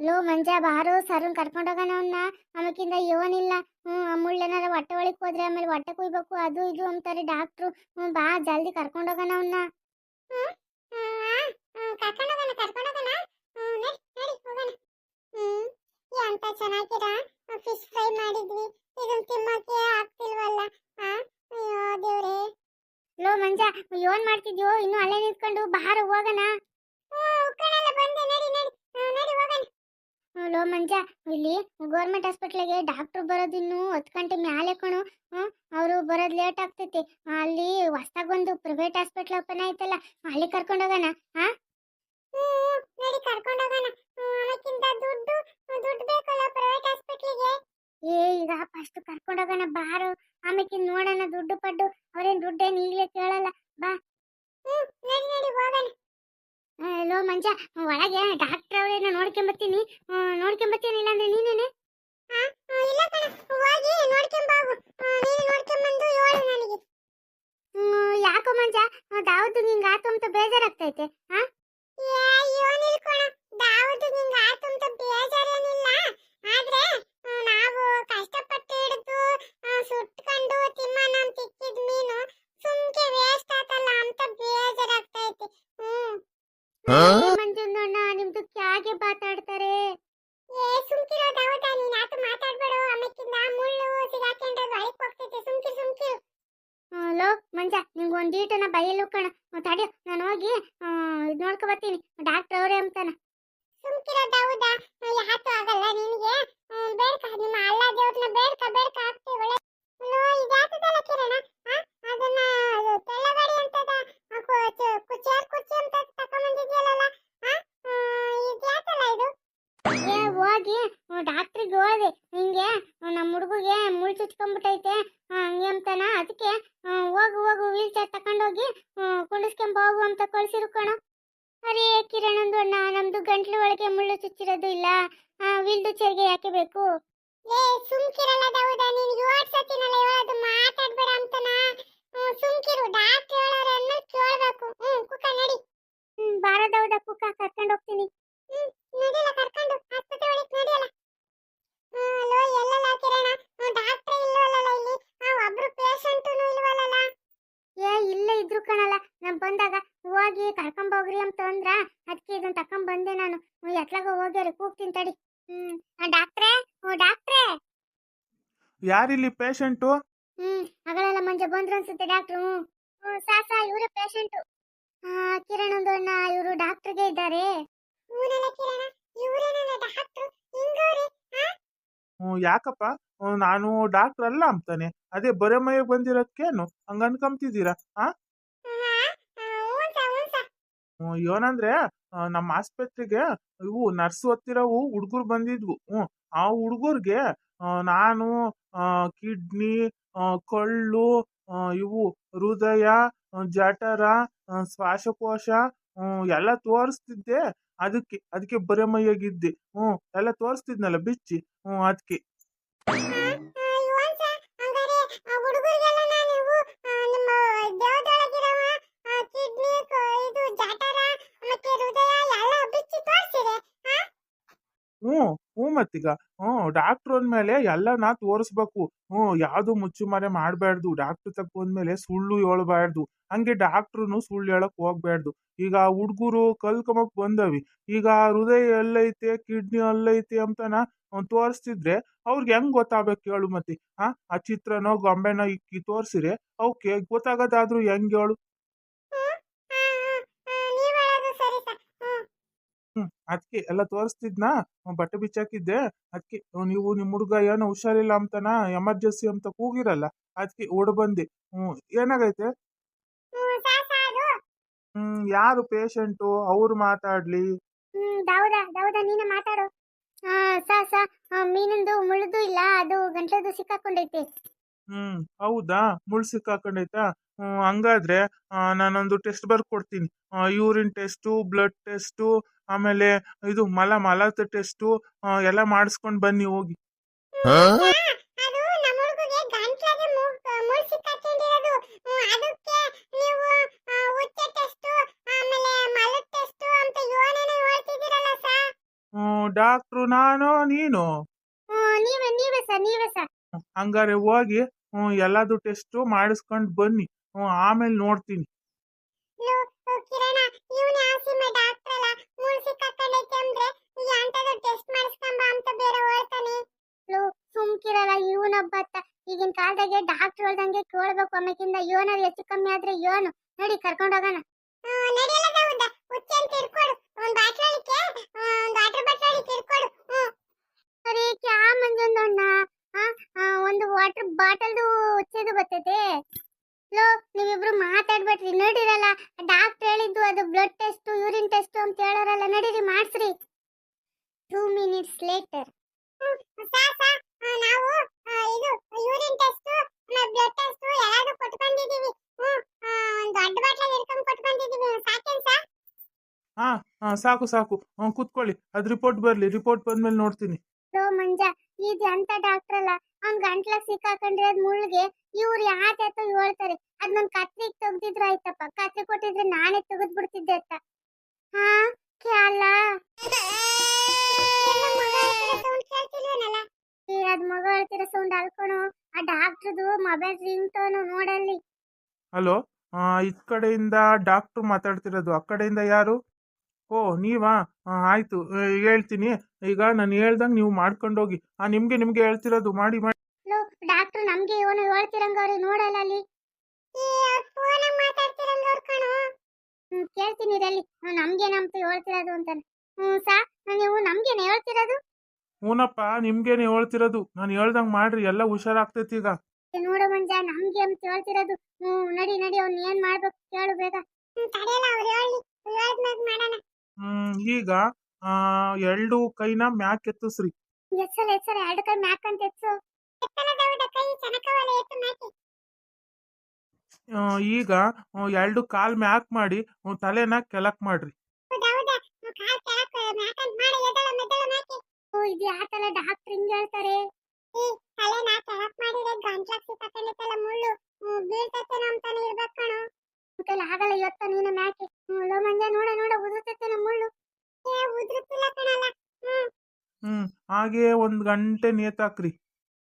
Low ಮಂಜ ಬಾರು ಸರ್ನ್ ಕರ್ಕೊಂಡೋಗೋಣ ಅವನ್ನ ಆಮೇಕಿಂದ ಇವನಿಲ್ಲ. ಹ್ಞೂ ಆ ಮುಳ್ಳೇನಾರ ಹೊಟ್ಟೆ ಒಳಗೆ ಹೋದ್ರೆ ಆಮೇಲೆ ಹೊಟ್ಟೆ ಕುಯ್ಬೇಕು ಅದು ಇದು ಅಂತಾರೆ ಡಾಕ್ಟ್ರು. ಹ್ಞೂ ಬಾ ಜಲ್ದಿ ಅವನ್ನ ಕರ್ಕೊಂಡೋಗೋಣ ಹ್ಮ್ ಎಂತ ಚೆನ್ನಾಗಿರ? ಫಿಶ್ ಫ್ರೈ ಮಾಡಿದ್ವಿ. ಇದನ್ನ ತಿನ್ನಕ್ಕೆ ಆಗ್ತಿಲ್ವಲ್ಲ? ಅಯ್ಯೋ ದೇವ್ರೇ. ಲೋ ಮಂಜ ಏನ್ ಮಾಡ್ತಿದ್ಯೋ? ಇನ್ನು ಅಲ್ಲೇ ನಿಂತ್ಕೊಂಡು ಬಾರ ಹೋಗೋಣ ಬಂದೆ ನಡಿ ನಡಿ ನಡಿ ಹೋಗೋಣ ಲೋ ಮಂಜ ಇಲ್ಲಿ ಗೌರ್ಮೆಂಟ್ ಹಾಸ್ಪಿಟ್ಲಿಗೆ ಡಾಕ್ಟ್ರು ಬರೋದು ಇನ್ನು ಹತ್ತು ಗಂಟೆ ಮ್ಯಾಲೆ ಕಣು. ಅವರು ಬರೋದು ಲೇಟ್ ಆಗ್ತೈತಿ. ಅಲ್ಲಿ ಹೊಸ್ದಾಗ ಒಂದು ಪ್ರೈವೇಟ್ ಹಾಸ್ಪಿಟ್ಲ್ ಓಪನ್ ಆಯ್ತಲ್ಲ ಅಲ್ಲಿ ಕರ್ಕೊಂಡೋಗೋಣ ಹಾ? ನಡಿ ಕರ್ಕೊಂಡೋಗೋಣ ಅವಕ್ಕಿಂತ ದುಡ್ಡು ದುಡ್ಡು ಬೇಕಲ್ಲ ಪ್ರೈವೇಟ್ ಹಾಸ್ಪಿಟ್ಲಿಗೆ ಏ ಈಗ ಫಸ್ಟ್ ಕರ್ಕೊಂಡೋಗೋಣ ಬಾರು. ಆಮೇಲೆ ನೋಡೋಣ ದುಡ್ಡು ಪಡ್ಡು. ಅವ್ರೇನ್ ದುಡ್ಡೇನು ಈಗಲೇ ಕೇಳಲ್ಲ. ಬಾ ನಡಿ ನಡಿ ಹೋಗೋಣ ಲೋ ಮಂಜ. ಒಳಗೆ ಡಾಕ್ಟರ್ ಅವರೇನ ನೋಡ್ಕೊಂಬತ್ತೀನಿ. ನೋಡ್ಕೊಂಬತ್ತೀನಿ ಇಲ್ಲಾಂದ್ರೆ ನೀನೇನೆ? ಇಲ್ಲ ಕಣ. ಹೋಗಿ ನೋಡ್ಕೊಂಬಾಗು ನೀನು ನೋಡ್ಕೊಂಬಂದು ಹೇಳು ನನಗೆ. ಯಾಕೋ ಮಂಜ? ದಾವದ್ದು ನಿಂಗೆ ಆತು ಅಂತ ಬೇಜಾರಾಗ್ತೈತೆ. ಹಾ? ಏನಿಲ್ಲ ಕಣ. ದಾವದ್ದು ನಿಂಗೆ ಆತು ಅಂತ ಬೇಜಾರೇನಿಲ್ಲ. ಆದ್ರೆ ನಾವು ಕಷ್ಟಪಟ್ಟು ಹಿಡಿದು ಸುಟ್ಕೊಂಡು ತಿಮ್ಮನ ತಿಕ್ಕಿದ ಮೀನು ಹ್ಮ್ ಮಂಜುಂದಣ್ಣ ನಿಮ್ದು ಕ್ಯಾಗೆ ಮಾತಾಡ್ತಾರೆ ಏ ಸುಮ್ಕಿರೋ ದಾವದ ನೀನ್ ಆತು ಮಾತಾಡ್ಬೇಡ ಆಮೇಕಿಂದ ಮುಳ್ಳು ಸಿಗಾಕೊಂಡು ಒಳಕ್ ಹೋಗ್ತೈತೆ ಸುಮ್ಕಿರು ಸುಮ್ಕಿರು ಹಲೋ ಮಂಜ ನಿಂಗೆ ಒಂದ್ ಈಟನ ಬೈಯಲು ಕಣ ತಡಿ ನಾನು ಹೋಗಿ ಇದು ನೋಡ್ಕೊ ಬರ್ತೀನಿ ಡಾಕ್ಟರ್ ಅವರೇ ಅಂತಾನ ಸುಮ್ಕಿರೋ ದಾವುದ ಯಾತು ಆಗಲ್ಲ ನಿನಗೆ ಬೇಡ್ಕ ನಿಮ್ಮ ಅಲ್ಲ ದೇವ್ರನ್ನ ಬೇಡ್ಕ ಬೇಡ್ಕ ಆಗ್ತಿ ಒಳ್ಳೆ ಇದಾತದಲ್ಲ ಕಿರಣ ಆ? ಅದನ್ನ ಅದು ತೆಳ್ಳಗಾಡಿ ಅಂತದ ಆ ಕು- ಚ- ಕು- ಚೇರ್ ಕುರ್ಚಿ ಅಂತ ತಕೊಂಬಂದಿದ್ಯಲ್ಲ ಇದ್ಯಾತಲ್ಲ ಇದು ಏ ಹೋಗಿ ಡಾಕ್ಟ್ರಿಗೆ ಹೋದೆ ಹಿಂಗೆ ನಮ್ಮ ಹುಡುಗಿಗೆ ಮುಳ್ಳು ಚುಚ್ಕೊಂಡ್ಬಿಟ್ಟೈತೆ ಆ, ಹಂಗೆ ಅಂತಾನ ಅದಕ್ಕೆ ಹೋಗು ಹೋಗು ವೀಲ್ ಚೇರ್ ತಕೊಂಡೋಗಿ ಕುಂಡಿಸ್ಕೊಂಡ್ ಹೋಗು ಅಂತ ಕಳ್ಸಿರು ಕಣೋ ಅರೇ ಕಿರಣಂದು ಅಣ್ಣ ನಮ್ದು ಗಂಟ್ಲು ಒಳಗೆ ಮುಳ್ಳು ಚುಚ್ಚಿರೋದು ಇಲ್ಲ ವೀಲ್ದು ಚೇರ್ಗೆ ಯಾಕೆ ಬೇಕು ಏ ಸುಮ್ಕಿರಲ್ಲ ದೌದ ನೀನು ಯೋಟ್ ಸತಿನಲ್ಲ ಹೇಳೋದು ಮಾತಾಡ್ಬೇಡ ಅಂತನ. ಸುಮ್ಕಿರು ಡಾಕ್ಟರ್ ಹೇಳೋರೆ ಅಂದ್ಮೇಲೆ ಕೇಳ್ಬೇಕು. ಹ್ಮ್ ಕುಕ್ಕ ನಡಿ. ಬಾರ ದೌದ ಕುಕ್ಕ ಕರ್ಕೊಂಡು ಹೋಗ್ತೀನಿ. ನಡಿಯಲ್ಲ ಕರ್ಕೊಂಡು ಆಸ್ಪತ್ರೆ ಒಳಗೆ ನಡಿಯಲ್ಲ. ಲೋ ಎಲ್ಲಲ್ಲ ಕಿರಣ ಡಾಕ್ಟರ್ ಇಲ್ವಲ್ಲ ಇಲ್ಲಿ? ಒಬ್ರು ಪೇಷಂಟುನು ಇಲ್ವಲ್ಲ ಏ ಇಲ್ಲೇ ಇದ್ರು ಕಣಲ್ಲ. ನಾನ್ ಬಂದಾಗ ಹೋಗಿ ಕರ್ಕೊಂಬೋಗ್ರಿ ಅಂತ ಅಂದ್ರ ಅದಕ್ಕೆ ಇದನ್ನ ತಕೊಂಡ್ ಬಂದೆ ನಾನು. ಎತ್ಲಾಗ ಹೋಗ್ಯಾರಿ ಕೂಗ್ತೀನಿ ತಡಿ. ಹ್ಮ್ ಆ, ಡಾಕ್ಟ್ರೇ? ಓ ಡಾಕ್ಟ್ರೇ? ಯಾರಿಲ್ಲಿ ಪೇಷಂಟು? ಹ್ಮ್ ಅಗಲೆಲ್ಲ ಮಂಜ ಬಂದ್ರು ಅನ್ಸುತ್ತೆ ಡಾಕ್ಟ್ರು. ಸಾಸ ಇವರ ಪೇಷಂಟ್. ಕಿರಣ್ ಒಂದು ಅಣ್ಣ ಇವರು ಡಾಕ್ಟರ್ಗೆ ಇದ್ದಾರೆ. ಊರಲ್ಲ ಕಿರಣ ಇವರೇನಲ್ಲ ಡಾಕ್ಟ್ರು? ಹಿಂಗವ್ರಿ ಹ್ಞೂ ಯಾಕಪ್ಪ? ನಾನು ಡಾಕ್ಟರ್ ಅಲ್ಲ ಅಂತಾನೆ. ಅದೇ ಬರೋ ಮೈಗೆ ಬಂದಿರೋದ್ಕೇನು? ಹಂಗ ಅನ್ಕೊಂತಿದ್ದೀರಾ ಆ? ಹ್ಞೂ ಏನಂದ್ರೆ ನಮ್ಮ ಆಸ್ಪತ್ರೆಗೆ ಇವು ನರ್ಸ್ ಹತ್ತಿರವು ಹುಡುಗರು ಬಂದಿದ್ವು. ಹ್ಞೂ, ಆ ಹುಡುಗರ್ಗೆ ನಾನು ಕಿಡ್ನಿ ಕಳ್ಳು ಇವು ಹೃದಯ ಜಠರ ಶ್ವಾಸಕೋಶ ಎಲ್ಲ ತೋರಿಸ್ತಿದ್ದೆ. ಅದಕ್ಕೆ ಅದಕ್ಕೆ ಬರೆಮೈಯಾಗಿದ್ದೆ. ಹ್ಞೂ, ಎಲ್ಲ ತೋರಿಸ್ತಿದ್ನಲ್ಲ ಬಿಚ್ಚಿ? ಹ್ಞೂ, ಅದಕ್ಕೆ. ಮತ್ತೀಗ? ಹ್ಞೂ ಡಾಕ್ಟ್ರ್ ಅಂದ್ಮೇಲೆ ಎಲ್ಲ ನಾ ತೋರಿಸ್ಬೇಕು. ಹ್ಞೂ, ಯಾವುದು ಮುಚ್ಚುಮರೆ ಮಾಡಬಾರ್ದು ಡಾಕ್ಟ್ರ್ ಬಂದ್ಮೇಲೆ ಸುಳ್ಳು ಹೇಳ್ಬಾರ್ದು ಹಂಗೆ ಡಾಕ್ಟ್ರುನು ಸುಳ್ಳು ಹೇಳಕ್ ಹೋಗ್ಬಾರ್ದು ಈಗ ಹುಡುಗರು ಕಲ್ಕಮಕ್ ಬಂದವಿ. ಈಗ ಹೃದಯ ಎಲ್ಲೈತೆ ಕಿಡ್ನಿ ಅಲ್ಲೈತೆ ಅಂತನ ತೋರಿಸ್ತಿದ್ರೆ ಅವ್ರಿಗೆ ಹೆಂಗ್ ಗೊತ್ತಾಗ್ಬೇಕು ಹೇಳು ಮತ್ತೆ? ಆ ಚಿತ್ರನೋ, ಗೊಂಬೆನೋ ಇಕ್ಕಿ ತೋರ್ಸಿರೆ ಅವಕ್ಕೆ ಗೊತ್ತಾಗೋದಾದ್ರೂ ಹೆಂಗ್ ಹೇಳು? ಹ್ಮ್ ಅದಕ್ಕೆ ಎಲ್ಲ ತೋರಿಸ್ತಿದ್ನಾ? ಬಟ್ಟೆ ಬಿಚ್ಚಾಕಿದ್ದೆ. ಅದಕ್ಕೆ ನೀವು ನಿಮ್ಮ ಹುಡುಗ ಏನೋ ಹುಷಾರಿಲ್ಲ ಅಂತನ ಎಮರ್ಜೆನ್ಸಿ ಅಂತ ಕೂಗಿರಲ್ಲ ಅದಕ್ಕೆ ಓಡ್ ಬಂದೆ. ಹ್ಮ್ ಏನಾಗೈತೆ? ಹ್ಮ್ ಯಾರು ಪೇಷಂಟು? ಅವ್ರು ಮಾತಾಡ್ಲಿ. ಹ್ಮ್ ದೌದಾ ನೀನೇ ನೀನೆ ಮಾತಾಡು. ಆ ಸಾ ಸಾ ಆ, ಮೀನಿಂದು ಮುಳ್ಳುದು ಇಲ್ಲ ಅದು ಗಂಟ್ಲದು ಸಿಕ್ಕಾಕೊಂಡೈತಿ. ಹ್ಮ್ ಹೌದಾ? ಮುಳ್ ಸಿಕ್ಕಾಕೊಂಡೈತಾ? ಹ್ಮ್ ಹಂಗಾದ್ರೆ ಆ, ನಾನೊಂದು ಟೆಸ್ಟ್ ಬರ್ಕೊಡ್ತೀನಿ ಯೂರಿನ್ ಟೆಸ್ಟು ಬ್ಲಡ್ ಟೆಸ್ಟು ಆಮೇಲೆ ಇದು ಮಲ ಮಲದ ಟೆಸ್ಟು ಎಲ್ಲ ಮಾಡಿಸ್ಕೊಂಡು ಬನ್ನಿ ಹೋಗಿ. ಡಾಕ್ಟ್ರು ನಾನು ನೀನು? ನೀವೇ ನೀವೇ ಸರ್ ನೀವೇ ಹಂಗಾರೆ ಹೋಗಿ ಎಲ್ಲಾದು ಎಲ್ಲದು ಟೆಸ್ಟ್ ಮಾಡಿಸ್ಕೊಂಡು ಬನ್ನಿ. ಆಮೇಲೆ ನೋಡ್ತೀನಿ. ಸಿಕ್ಕಾಕೊಂಡೈತೆ ಅಂದ್ರೆ ಈ ಅಂತದ ಟೆಸ್ಟ್ ಮಾಡಿಸ್ಕೊಂಬ ಅಂತ ಬೇರೆ ಹೇಳ್ತಾನೆ. ಲೋ ಸುಮ್ಕಿರಲ್ಲ ಇವನೊಬ್ಬತ್ತ. ಈಗಿನ ಕಾಲದಾಗೆ ಡಾಕ್ಟರ್ ಹೇಳ್ದಂಗೆ ಕೇಳ್ಬೇಕು ಅಮ್ಮಕ್ಕಿಂದ ಯೋನಾರು ಹೆಚ್ಚು ಕಮ್ಮಿ ಆದ್ರೆ ಯೋನು. ನಡಿ ಕರ್ಕೊಂಡು ಹೋಗೋಣ. ನಡೆಯಲ್ಲ ದಾವುದ ಹುಚ್ಚಿ ಅಂತ ಇಟ್ಕೊಡು ಒಂದ್ ಬಾಟ್ಲಿಗೆ ಒಂದು ವಾಟರ್ ಬಾಟ್ಲಿಗೆ ಇಟ್ಕೊಡು ಸರಿ ಕ್ಯಾ ಮಂಜೊಂದಣ್ಣ? ಒಂದು ವಾಟರ್ ಬಾಟಲ್ದು ಹುಚ್ಚದು ಬರ್ತೈತೆ. ಲೋ ನೀವಿಬ್ರು ಮಾತಾಡ್ಬೇಡ್ರಿ. ನಡೀರಲ್ಲ ಡಾಕ್ಟರ್ ಹೇಳಿದ್ದು ಅದು ಬ್ಲಡ್ ಟೆಸ್ಟ್ ಯೂರಿನ್ ಟೆಸ್ಟ್ ಅಂತ ಹೇಳೋರಲ್ಲ ನಡೀರಿ ಮಾಡ್ಸ್ರಿ. ಟೂ ಮಿನಿಟ್ಸ್ ಲೇಟರ್ ನಾವು ಇದು ಯೂರಿನ್ ಟೆಸ್ಟ್ ಬ್ಲಡ್ ಟೆಸ್ಟ್ ಎಲ್ಲಾನು ಕೊಟ್ಟು ಬಂದಿದೀವಿ ಒಂದು ದೊಡ್ಡ ಬಾಟ್ಲಲ್ಲಿ ಇಟ್ಕೊಂಡು ಕೊಟ್ಟು ಸಾಕೇನ್ ಸಾ ಹಾ ಹಾ ಸಾಕು ಸಾಕು. ಹ್ಮ್ ಕೂತ್ಕೊಳ್ಳಿ. ಅದ್ ರಿಪೋರ್ಟ್ ಬರಲಿ. ರಿಪೋರ್ಟ್ ಬಂದ್ಮೇಲೆ ನೋಡ್ತೀನಿ. ಲೋ ಮಂಜ ಇದು ಅಂತ ಡಾಕ್ಟರ್ ಅಲ್ಲ? ಅವ್ನ್ ಗಂಟ್ಲಾಗ ಸಿಕ್ಕಾಕೊಂಡಿರೋದ್ ಮುಳ್ಳಿಗೆ ಇವ್ರು ಯಾಕೆ ಹೇಳ್ತಾರೆ? ಅದ್ ನನ್ ಕತ್ರಿಗೆ ತೆಗ್ದಿದ್ರು ಆಯ್ತಪ್ಪ. ಕತ್ರಿ ಕೊಟ್ಟಿದ್ರೆ ನಾನೇ ತೆಗೆದ್ ಬಿಡ್ತಿದ್ದೆ ಅಂತ. ಹಾ? ಕ್ಯಾಲ ಏ ಅದ್ ಮಗ ಹೇಳ್ತಿರೋ ಸೌಂಡ್ ಅಲ್ಕೊಣು. ಆ ಡಾಕ್ಟರ್ದು ಮೊಬೈಲ್ ರಿಂಗ್ ಟೋನ್ ನೋಡಲ್ಲಿ ಹಲೋ ಇದ್ ಕಡೆಯಿಂದ ಡಾಕ್ಟರ್ ಮಾತಾಡ್ತಿರೋದು. ಆ ಕಡೆಯಿಂದ ಯಾರು? ಓ ನೀವಾ? ಆಯ್ತು. ಹೇಳ್ತೀನಿ. ಈಗ ನಾನು ಹೇಳ್ದಂಗೆ ನೀವು ಮಾಡ್ಕೊಂಡೋಗಿ. ಆ ನಿಮ್ಗೆ ನಿಮ್ಗೆ ಹೇಳ್ತಿರೋದು ಮಾಡಿ ಮಾಡಿ. ಲೋ ಡಾಕ್ಟರ್ ನಮ್ಗೆ ಇವನು ಹೇಳ್ತಿರಂಗ ಅವ್ರಿಗೆ ನೋಡಲ್ಲ ಅಲ್ಲಿ. ಕೇಳ್ತೀನಿ ಇರಲ್ಲಿ. ನಮ್ಗೆ ನಮ್ತ ಹೇಳ್ತಿರೋದು ಅಂತಾನೆ. ಹ್ಞೂ ಸಾ ನೀವು ನಮ್ಗೇನೆ ಹೇಳ್ತಿರೋದು? ಹ್ಞೂನಪ್ಪ ನಿಮ್ಗೇನೆ ಹೇಳ್ತಿರೋದು. ನಾನು ಹೇಳ್ದಂಗೆ ಮಾಡ್ರಿ ಎಲ್ಲ ಹುಷಾರಾಗ್ತೈತಿ ಈಗ. ನೋಡು ಮಂಜ ನಮ್ಗೆ ಅಂತ ಹೇಳ್ತಿರೋದು. ಹ್ಮ್ ನಡಿ ನಡಿ ಅವ್ನು ಏನು ಮಾಡ್ಬೇಕು ಕೇಳು ಬೇಗ. ತಡೆಯಲ್ಲ ಅವ್ರು ಹೇಳಿ ಹೇಳ್ದ್ಮೇಲೆ ಮಾಡೋಣ. ಈಗ ಆ, ಎರಡು ಕೈನ ಮ್ಯಾಕ್ ಎತ್ತಿಸ್ರಿ. ಎರಡು ಕೈ ಮ್ಯಾಕ್ ಅಂತ ಎಚ್ಚು ಕೈ ಚನಕವಲೆ ಎತ್ತು ಮ್ಯಾಕೆ? ಆ, ಈಗ ಎರಡು ಕಾಲ್ ಮ್ಯಾಕ್ ಮಾಡಿ ತಲೆನ ಕೆಳಕ್ ಮಾಡ್ರಿ. ಇದು ಡಾಕ್ಟರ್ ಹಿಂಗ್ ಹೇಳ್ತಾರೆ? ಈ ತಲೆನ ಕೆಳಕ್ ಮಾಡಿದ್ರೆ ಮುಳ್ಳು. ಇರ್ಬೇಕು ಕಣೋ. ಆಗಲ್ಲ ಇವತ್ತ ನೀನು ಮ್ಯಾಕೆ? ಲೋ ಮಂಜ ನೋಡ ನೋಡ ಉದುರ್ತೈತೇನೋ ಮುಳ್ಳು ಏ ಉದುರುತ್ತಿಲ್ಲ ಕಣಲ್ಲ. ಹ್ಮ್. ಹಾಗೆ ಒಂದ್ ಗಂಟೆ ನೇತಾಕ್ರಿ.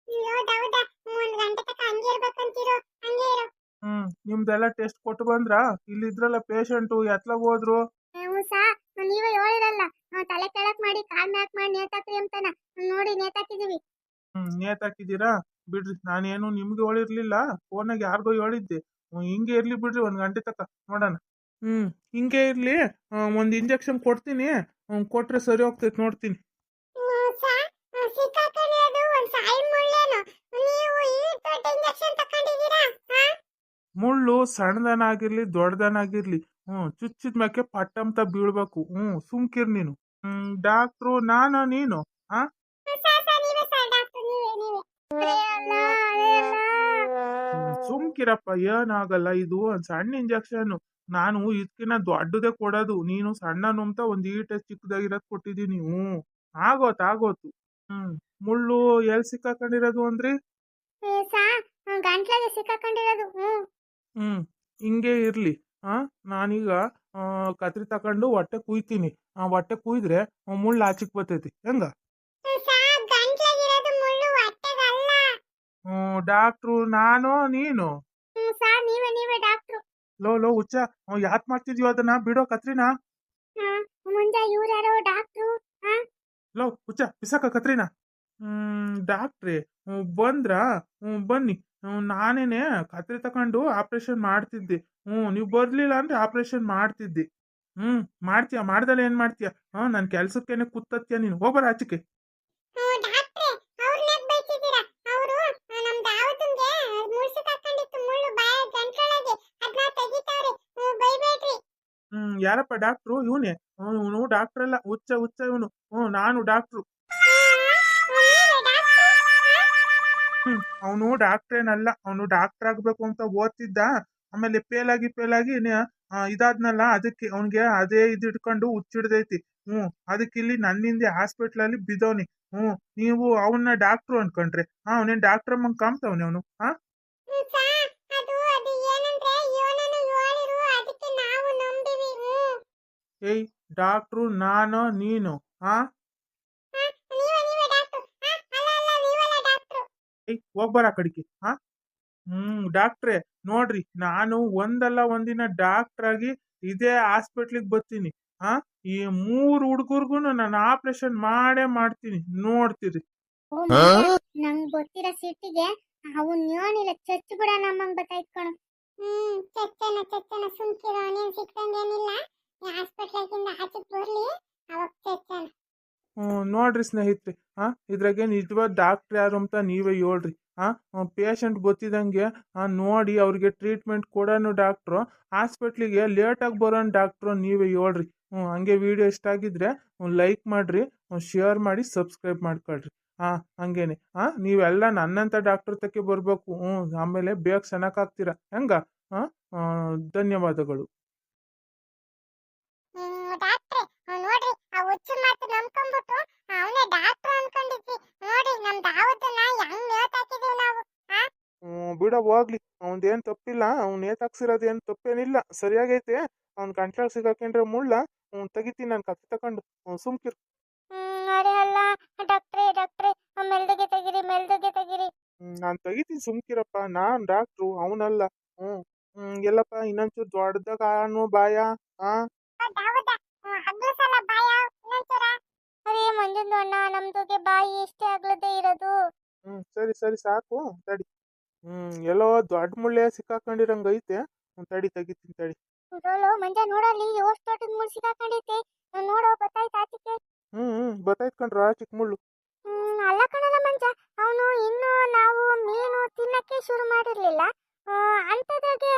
ಅಯ್ಯೋ ದೌದ. ಒಂದ್ ಗಂಟೆ ಹಂಗೆ ಇರ್ಬೇಕಂತೀರೋ. ಹಂಗೆ ಇರು. ಹ್ಮ್ ನಿಮ್ದೆಲ್ಲ ಟೆಸ್ಟ್ ಕೊಟ್ಟು ಬಂದ್ರ? ಇಲ್ಲಿದ್ರಲ್ಲ ಪೇಷಂಟು ಎತ್ಲಾಗ ಹೋದ್ರು? ನೀವು ಸಾ ನೀವೇ ಹೇಳಿರಲ್ಲ. ತಲೆ ಕೆಳಕ್ ಮಾಡಿ ಕಾಲ್ ಮ್ಯಾಕ್ ಮಾಡಿ ನೇತಾಕ್ರಿ ಅಂತಾನ. ನೋಡಿ ನೇತಾಕಿದೀವಿ ಹ್ಮ್ ನೇತಾಕಿದ್ದೀರಾ? ಬಿಡ್ರಿ ನಾನೇನು ನಿಮ್ಗೆ ಹೇಳಿರ್ಲಿಲ್ಲ. ಫೋನಾಗ ಯಾರಿಗೋ ಹೇಳಿದ್ದೆ. ಹಿಂಗೆ ಇರ್ಲಿ ಬಿಡ್ರಿ ಒಂದ್ ಗಂಟೆ ತಕ ನೋಡೋಣ. ಹ್ಮ್ ಹಿಂಗೆ ಇರ್ಲಿ. ಒಂದು ಇಂಜೆಕ್ಷನ್ ಕೊಡ್ತೀನಿ. ಕೊಟ್ರೆ ಸರಿ ಹೋಗ್ತೈತೆ ನೋಡ್ತೀನಿ. ಮುಳ್ಳು ಸಣ್ಣದನಾಗಿರ್ಲಿ ದೊಡ್ಡದನಾಗಿರ್ಲಿ ಹ್ಮ್ ಚುಚ್ಚಿದ ಮ್ಯಾಕೆ ಪಟ್ಟಂತ ಬೀಳ್ಬೇಕು. ಹ್ಮ್ ಸುಮ್ಕಿರ್ ನೀನು. ಹ್ಮ್ ಡಾಕ್ಟ್ರು ನಾನು ನೀನು? ಸುಮ್ಕಿರಪ್ಪ ಏನಾಗಲ್ಲ ಇದು ಒಂದ್ ಸಣ್ಣ ಇಂಜೆಕ್ಷನ್ ನಾನು ಇದಕ್ಕಿನ್ನ ದೊಡ್ಡದೇ ಕೊಡೋದು. ನೀನು ಸಣ್ಣ ನುಮ್ತ ಒಂದ್ ಈಟ ಚಿಕ್ಕದಾಗಿರೋದ್ ಕೊಟ್ಟಿದ್ದೀನಿ ಹ್ಞೂ ಆಗೋತ್ ಆಗೋತು. ಹ್ಞೂ ಮುಳ್ಳು ಎಲ್ಲಿ ಸಿಕ್ಕಾಕೊಂಡಿರೋದು ಅಂದ್ರಿ? ಗಂಟ್ಲಾಗೆ ಸಿಕ್ಕಾಕೊಂಡಿರೋದು. ಹ್ಞೂ ಹಿಂಗೆ ಇರ್ಲಿ. ಆ ನಾನೀಗ ಕತ್ರಿ ತಕೊಂಡು ಹೊಟ್ಟೆ ಕುಯ್ತೀನಿ. ಆ ಹೊಟ್ಟೆ ಕುಯ್ದ್ರೆ ಮುಳ್ಳು ಆಚಿಕ್ ಬರ್ತೈತಿ. ಹೆಂಗ? ಹ್ಞೂ ಡಾಕ್ಟ್ರು ನಾನು ನೀನು ಹ್ಮ್ ಸಾ ನೀವೇ ನೀವೇ ಡಾಕ್ಟ್ರು ಲೋ ಲೋ ಹುಚ್ಚ ಯಾತ್ ಮಾಡ್ತಿದ್ಯೋ ಅದನ್ನ ಬಿಡೋ ಕತ್ರಿನಾ? ಮುಂದೆ ಇವ್ರ್ಯಾರೋ ಡಾಕ್ಟ್ರು ಲೋ ಹುಚ್ಚ ಬಿಸಾಕ ಕತ್ರಿನಾ? ಹ್ಮ್ ಡಾಕ್ಟ್ರೇ ಬಂದ್ರಾ? ಹ್ಮ್ ಬನ್ನಿ. ನಾನೇನೆ ಕತ್ರಿ ತಕೊಂಡು ಆಪರೇಷನ್ ಮಾಡ್ತಿದ್ದೆ. ಹ್ಮ್ ನೀವು ಬರ್ಲಿಲ್ಲ ಅಂದ್ರೆ ಆಪರೇಷನ್ ಮಾಡ್ತಿದ್ದೆ. ಹ್ಮ್ ಮಾಡ್ತೀಯ? ಮಾಡ್ದಲ್ಲ ಏನ್ ಮಾಡ್ತೀಯ? ಹ್ಮ್ ನನ್ ಕೆಲ್ಸಕ್ಕೇನೆ ಕೂತತ್ಯ ನೀನು? ಹೋಗ್ಬರ ಆಚೆಗೆ ಡಾಕ್ಟ್ರೆ ಅವ್ರನ್ನ ಬೈತಿದ್ದೀರಾ ಅವರು ನಮ್ ದಾವದಂಗೆ ಮುಳ್ಳು ಸಿಕ್ಕಾಕೊಂಡಿತ್ತು ಮುಳ್ಳು ಬಾಯ ಗಂಟ್ಲೊಳಗೆ ಅದನ್ನ ತೆಗಿತಾವ್ರೆ ಬೈಬೇಡ್ರಿ ಹ್ಮ್ ಯಾರಪ್ಪ ಡಾಕ್ಟ್ರು ಇವನೇ. ಇವನು ಡಾಕ್ಟರ್ ಅಲ್ಲ. ಹುಚ್ಚ ಹುಚ್ಚ ಇವನು. ಹ್ಞೂ ನಾನು ಡಾಕ್ಟ್ರು ಹ್ಮ್, ಅವನು ಡಾಕ್ಟ್ರೇನಲ್ಲ ಅವನು ಡಾಕ್ಟರ್ ಆಗಬೇಕು ಅಂತ ಓದ್ತಿದ್ದ. ಆಮೇಲೆ ಪೇಲಾಗಿ ಪೇಲಾಗಿ ಇದಾದ್ನಲ್ಲ. ಅದಕ್ಕೆ ಅವನಿಗೆ ಅದೇ ಇದಿಟ್ಕೊಂಡು ಇಟ್ಕೊಂಡು ಹುಚ್ಚಿಡ್ದೈತಿ ಹ್ಞೂ ಅದಕ್ಕೆ ಇಲ್ಲಿ ನನ್ನಿಂದೆ ಹಾಸ್ಪಿಟ್ಲಲ್ಲಿ ಬಿದ್ದವನಿ. ಹ್ಞೂ ನೀವು ಅವನ್ನ ಡಾಕ್ಟ್ರು ಅನ್ಕೊಂಡ್ರೆ. ಹಾ, ಅವನೇನು ಡಾಕ್ಟರ್ ಅಮ್ಮಂಗ್ ಕಾಮ್ತವನೆ ಅವನು. ಹಾ? ಏಯ್, ಡಾಕ್ಟ್ರು, ನಾನು, ನೀನು ಹಾ ಏಯ್, ಹೋಗ್ಬರ ಕಡಿಕೆ ಹಾ ಹ್ಮ್, ಡಾಕ್ಟ್ರೇ, ನೋಡ್ರಿ, ನಾನು ಒಂದಲ್ಲ ಒಂದಿನ ಡಾಕ್ಟ್ರಾಗಿ ಇದೇ ಹಾಸ್ಪಿಟ್ಲಿಗೆ ಬರ್ತೀನಿ ಹಾ ಈ ಮೂರು ಹುಡುಗರ್ಗು ನಾನು ಆಪರೇಷನ್ ಮಾಡೇ ಮಾಡ್ತೀನಿ, ನೋಡ್ತೀರಿ. ನಂಗ್ ಗೊತ್ತಿರ ಸಿಟ್ಟಿಗೆ ಅವನ್ ಯೋನಿಲ್ಲ ಚಚ್ಚು ಬಿಡ ನಮ್ಮಂಗ್ ಬತ್ತಾಯ್ತು ಹ್ಮ್, ಚಚ್ಚನ ಚಚ್ಚನ, ಸುಮ್ಕಿರೋ, ನೀನ್ ಸಿಕ್ಕಂಗೇನಿಲ್ಲ ಹ್ಮ್ ನೋಡ್ರಿ ಸ್ನೇಹಿತರೆ ಹಾ ಇದ್ರಾಗೆ ನಿಜವಾದ ಡಾಕ್ಟರ್ ಯಾರು ಅಂತ ನೀವೇ ಹೇಳ್ರಿ ಹಾ ಪೇಷಂಟ್ ಗೊತ್ತಿದಂಗೆ ಆ, ನೋಡಿ ಅವ್ರಿಗೆ ಟ್ರೀಟ್ಮೆಂಟ್ ಕೊಡೋನು ಡಾಕ್ಟ್ರು ಹಾಸ್ಪಿಟ್ಲಿಗೆ ಲೇಟಾಗಿ ಬರೋ ಡಾಕ್ಟ್ರು ನೀವೇ ಹೇಳ್ರಿ ಹ್ಞೂ ಹಂಗೆ ವಿಡಿಯೋ ಇಷ್ಟ ಆಗಿದ್ರೆ ಲೈಕ್ ಮಾಡಿರಿ ಶೇರ್ ಮಾಡಿ ಸಬ್ಸ್ಕ್ರೈಬ್ ಮಾಡ್ಕೊಳ್ರಿ ಹಾಂ ಹಂಗೇನೆ ಹಾಂ ನೀವೆಲ್ಲ ನನ್ನಂಥ ಡಾಕ್ಟರ್ ತಕ್ಕೆ ಬರಬೇಕು ಹ್ಞೂ ಆಮೇಲೆ ಬೇಗ ಚೆನ್ನಾಗಾಗ್ತೀರಾ ಹೆಂಗ ಹಾಂ ಧನ್ಯವಾದಗಳು ಹ್ಮ್ ಡಾಕ್ಟ್ರೆ ಅವ್ನ್ ನೋಡ್ರಿ ಆ ಹುಚ್ಚನ್ ಮಾತು ನಂಬ್ಕೊಂಡ್ಬಿಟ್ಟು ಅವನೇ ಡಾಕ್ಟರ್ ಅನ್ಕೊಂಡಿದ್ವಿ ನೋಡಿ ನಮ್ ದಾವದನ್ನ ಹೆಂಗ್ ನೇತಾಕಿದೀವಿ ನಾವು ಆ ಹ್ಮ್, ಬಿಡ ಹೋಗ್ಲಿ ಅವ್ನ್ದೇನ್ ತಪ್ಪಿಲ್ಲ ಅವ್ನ್ ನೇತಾಕ್ಸಿರೋದೇನ್ ತಪ್ಪೇನಿಲ್ಲ. ಸರಿಯಾಗೈತೆ ಅವ್ನ್ ಕಂಟ್ಲಾಗ್ ಸಿಗಾಕೊಂಡ್ರೆ ಮುಳ್ಳ ಅವ್ನ್ ತೆಗಿತೀನಿ ನಾನು ಕತ್ತಿ ತಕೊಂಡು. ಅವ್ನ್ ಸುಮ್ಕಿರು. ನಾನ್ ಅರೆ ಅಲ್ಲ ಡಾಕ್ಟ್ರೆ ಡಾಕ್ಟ್ರೆ ಮೆಲ್ದಗೆ ತೆಗಿರಿ ಮೆಲ್ದಗೆ ತೆಗಿರಿ. ನಾನು ತೆಗಿತೀನಿ ಸುಮ್ಕಿರಪ್ಪ ನಾನ್ ಡಾಕ್ಟ್ರು ಅವನಲ್ಲ. ಹ್ಮ್ ಹ್ಮ್ ಎಲ್ಲಪ್ಪ ಇನ್ನೊಂಚೂರು ದೊಡ್ಡದಾಗ ಅನ್ನೋ ಬಾಯ ಇನ್ನೊಂಚೂರ? ಅರೆ ಮಂಜುಂದು ಅಣ್ಣ ನಮ್ದುಗೆ ಬಾಯಿ ಇಷ್ಟೇ ಆಗ್ಲದೇ ಇರೋದು. ಹ್ಮ್ ಸರಿ ಸರಿ ಸಾಕು ತಡಿ. ಹ್ಮ್ ಎಲ್ಲೋ ದೊಡ್ಡ ಮುಳ್ಳೆ ಸಿಕ್ಕಾಕೊಂಡಿರಂಗ್ ಐತೆ ಒಂದ್ ತಡಿ ತೆಗಿತೀನಿ ತಡಿ. ನೋಡು ಮಂಜ ನೋಡಲ್ಲಿ ಎಷ್ಟು ದೊಡ್ಡದ್ ಮುಳ್ ಸಿಕ್ಕಾಕೊಂಡೈತೆ ನೋಡೋ ಗೊತ್ತಾಯ್ತಾ ಆಚಿಕೆ ಹ್ಮ್ ಹ್ಮ್ ಗೊತ್ತಾಯ್ತು ಕಣ್ರ ಚಿಕ್ಕ ಮುಳ್ಳು. ಹ್ಮ್ ಅಲ್ಲ ಕಣಲ್ಲ ಮಂಜ ಅವನು ಇನ್ನು ನಾವು ಮೀನು ತಿನ್ನಕ್ಕೆ ಶುರು ಮಾಡಿರ್ಲಿಲ್ಲ. ಆ, ಅಂಥದ್ರಾಗೆ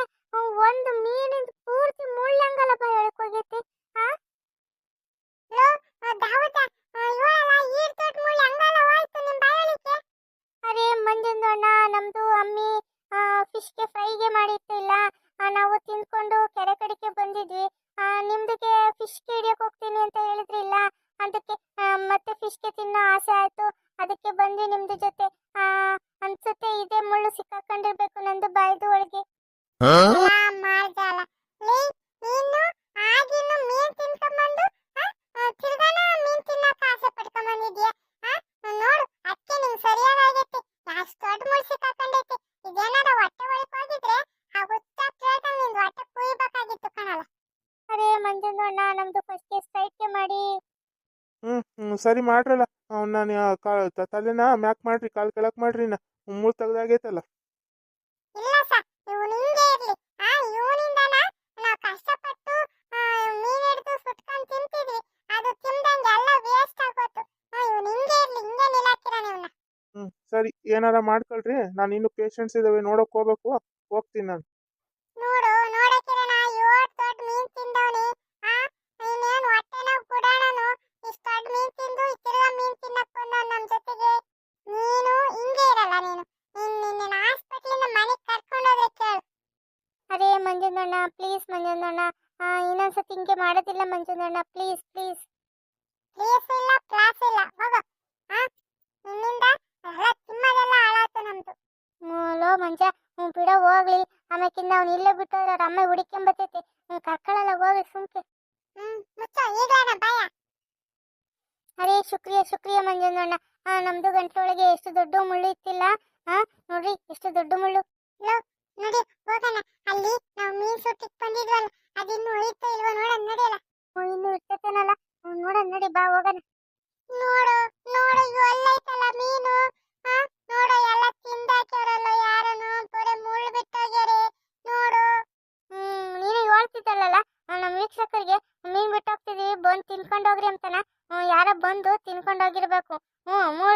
ಒಂದು ಮೀನಿನ ಪೂರ್ತಿ ಮುಳ್ಳಂಗಲ್ಲ ಬಾಯ್ ಒಳಕ್ ಹೋಗೈತೆ ಆ? ಸರಿ ಮಾಡ್ರಲ್ಲ. ನಾನು ತಲೆನ ಮ್ಯಾಕ್ ಮಾಡ್ರಿ ಕಾಲು ಕೆಳಕ್ ಮಾಡ್ರಿ ನಾ ಮುಳ್ಳು ತೆಗ್ದಾಗೈತಲ್ಲ. ಸರ್ ಹ್ಮ್ ಏನಾರ ಮಾಡ್ಕೊಳ್ರಿ. ನಾನು ಇನ್ನು ಪೇಷಂಟ್ಸ್ ಇದಾವೆ ನೋಡಕ್ ಹೋಗ್ಬೇಕು. ಹೋಗ್ತೀನಿ ನಾನು. ನೋಡು ನೋಡಕ್ಕಿರಣ. ಯೋಟ್ ದೊಡ್ಡ ಮೀನ್ ತಿಂದವನಿ ಆ ಇನ್ನೇನು ಹೊಟ್ಟೆ ನೋವು ಗುಡಾಣನು ಇಷ್ಟು ದೊಡ್ಡ ಮೀನ್ ತಿಂದು ತಿರ್ಗಾ ಮೀನ್ ತಿನ್ನಕ್ ಬಂದವ್ ನಮ್ ಜೊತೆಗೆ ನೀನು ಹಿಂಗೆ ಇರಲ್ಲ ನೀನು. ನಿನ್ನ ನಿನ್ನ ಹಾಸ್ಪಿಟ್ಲಿಂದ ಮನೆಗೆ ಕರ್ಕೊಂಡೋದ್ರೆ ಕೇಳು. ಅರೇ ಮಂಜುಂದಣ್ಣ ಪ್ಲೀಸ್ ಮಂಜುಂದಣ್ಣ. ಇನ್ನೊಂದ್ಸತಿ ಹಿಂಗೆ ಮಾಡೋದಿಲ್ಲ ಮಂಜುಂದಣ್ಣ ಪ್ಲೀಸ್ ಪ್ಲೀಸ್ ಪ್ಲೀಸ್ ಇಲ್ಲ ಕ್ಲಾಸ್ ಇಲ್ಲ. ಹೋಗೋ. ಆ ನಿನ್ನಿಂದ ಎಲ್ಲ ತಿಮ್ಮದೆಲ್ಲ ಹಾಳಾಯ್ತು ನಮ್ದು. ಲೋ ಮಂಜ ಹ್ಞೂ ಬಿಡೋ ಹೋಗ್ಲಿ. ಆಮೇಕಿಂದ ಅವ್ನು ಇಲ್ಲೇ ಬಿಟ್ಟು ಅವ್ರ ಅಮ್ಮ ಹುಡುಕೊಂಬತ್ತೈತಿ ಹ್ಞೂ ಕರ್ಕೊಳ್ಳಲ್ಲ ಹೋಗ್ಲಿ ಸುಮ್ಕೆ. ಹ್ಮ್ ಮುಚ್ಚ ಈಗಲೇನ ಭಯ. ಅರೇ ಶುಕ್ರಿಯ ಶುಕ್ರಿಯ ಮಂಜುನಣ್ಣ. ಆ, ನಮ್ದು ಗಂಟೊಳಗೆ ಎಷ್ಟು ದೊಡ್ಡ ಮುಳ್ಳು ಇತ್ತಿಲ್ಲ. ಆ, ನೋಡ್ರಿ, ಎಷ್ಟು ದೊಡ್ಡ ಮುಳ್ಳು. ನೋಡಿ, ಹೋಗಣ. ಅಲ್ಲಿ ನಾವು ಮೀನ್ ಸುಟ್ಟಿಕ್ ಬಂದಿದ್ವಲ್ಲ, ಅದಿನ್ನು ಉಳಿತಾ ಇಲ್ವಾ ಅಲ್ಲ. ಓ, ಇನ್ನು ಇರ್ತೇನಲ್ಲ ನೋಡ ನಡಿ, ಬಾ, ಹೋಗೋಣ. ನೋಡು ನೋಡು ಅಲ್ಲೈತಲ್ಲ ಮೀನು. ಆ, ನೋಡು, ಎಲ್ಲ ತಿಂದಾಕ್ಯವ್ರಲ್ಲ ಯಾರನು ಪೂರೆ ಮುಳ್ಳು ಬಿಟ್ಟೋಗ್ಯಾರೆ. ನೋಡು. ಹ್ಮ್, ನೀನು ಹೇಳ್ತಿದ್ದಲ್ಲ ನಮ್ಮ ವೀಕ್ಷಕರಿಗೆ ಮೀನ್ ಬಿಟ್ಟೋಗ್ತಿದೀವಿ ಬಂದು ತಿನ್ಕೊಂಡೋಗ್ರಿ ಹೋಗ್ರಿ ಅಂತಾನ? ಯಾರೋ ಬಂದು ತಿನ್ಕೊಂಡೋಗಿರ್ಬೇಕು ಮುಳ್ಳು